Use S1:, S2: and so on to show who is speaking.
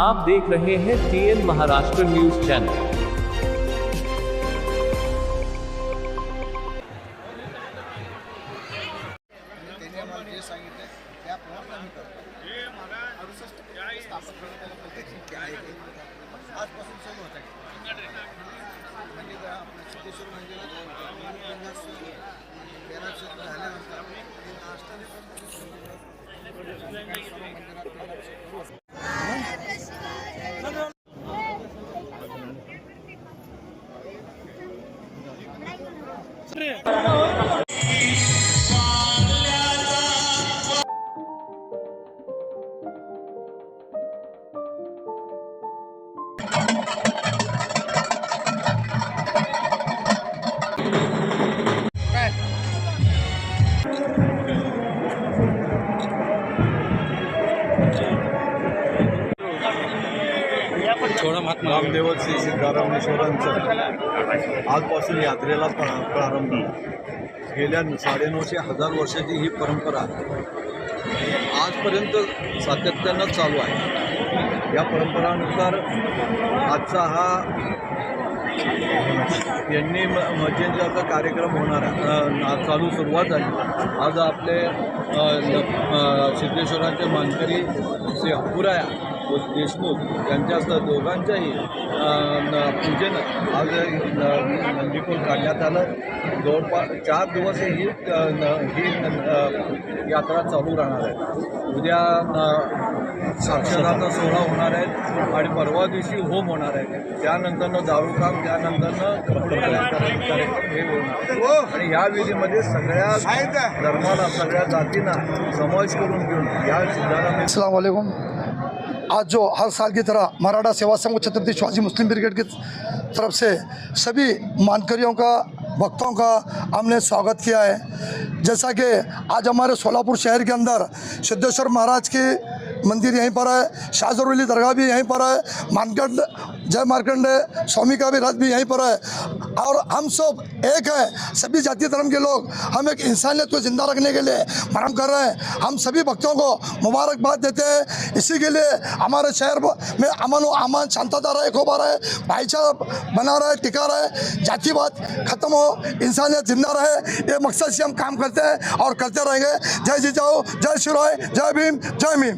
S1: आप देख रहे हैं TN Maharashtra news channel.
S2: para
S3: Ramdev Shri सिद्धारामेश्वरांचं आजपासून यात्रेला प्रारंभ. गेल्या साडेनऊशे हजार वर्षाची ही परंपरा आजपर्यंत सातत्यानं चालू आहे. या परंपरानुसार आजचा हा यांनी म मध्यंतराचा कार्यक्रम होणार आहे. चालू सुरुवात झाली. आज आपले सिद्धेश्वरांचे मानकरी श्री अपुराया व देशमुख यांच्या दोघांच्याही पूजेनं न- आज न- काढण्यात आलं. जवळपास चार दिवस ही न- ही यात्रा चालू राहणार आहे. उद्या न- साक्षरांचा सोहळा होणार आहे आणि परवा दिवशी होम होणार आहे. त्यानंतरनं दारूकाम त्यानंतरनं कार्यक्रम हे होणार. आणि या विधीमध्ये सगळ्या धर्माला सगळ्या जातींना समावेश करून घेऊन या सिद्धाराम
S4: आज जो हर साल की तरह मराठा सेवा संघ छत्रपति शिवाजी मुस्लिम ब्रिगेड की तरफ़ से सभी मानकरियों का भक्तों का हमने स्वागत किया है। जैसा कि आज हमारे सोलापुर शहर के अंदर सिद्धेश्वर महाराज की मंदिर यहीं पर है शाहजरवली दरगाह भी यहीं पर है मानकंड जय मार्कंड स्वामी का भी रथ भी यहीं पर है। और हम सब एक है, सभी जाति धर्म के लोग, हम एक इंसानियत को ज़िंदा रखने के लिए मरम कर रहे हैं। हम सभी भक्तों को मुबारकबाद देते हैं। इसी के लिए हमारे शहर में अमन व अमान शांतता रहे खूब रहा भाईचारा बना रहा, टिका रहा, जातिवाद खत्म हो, इंसानियत ज़िंदा रहे, ये मकसद से हम काम करते हैं और करते रहेंगे। जय जी जाओ जय शिवराय जय भीम जय भीम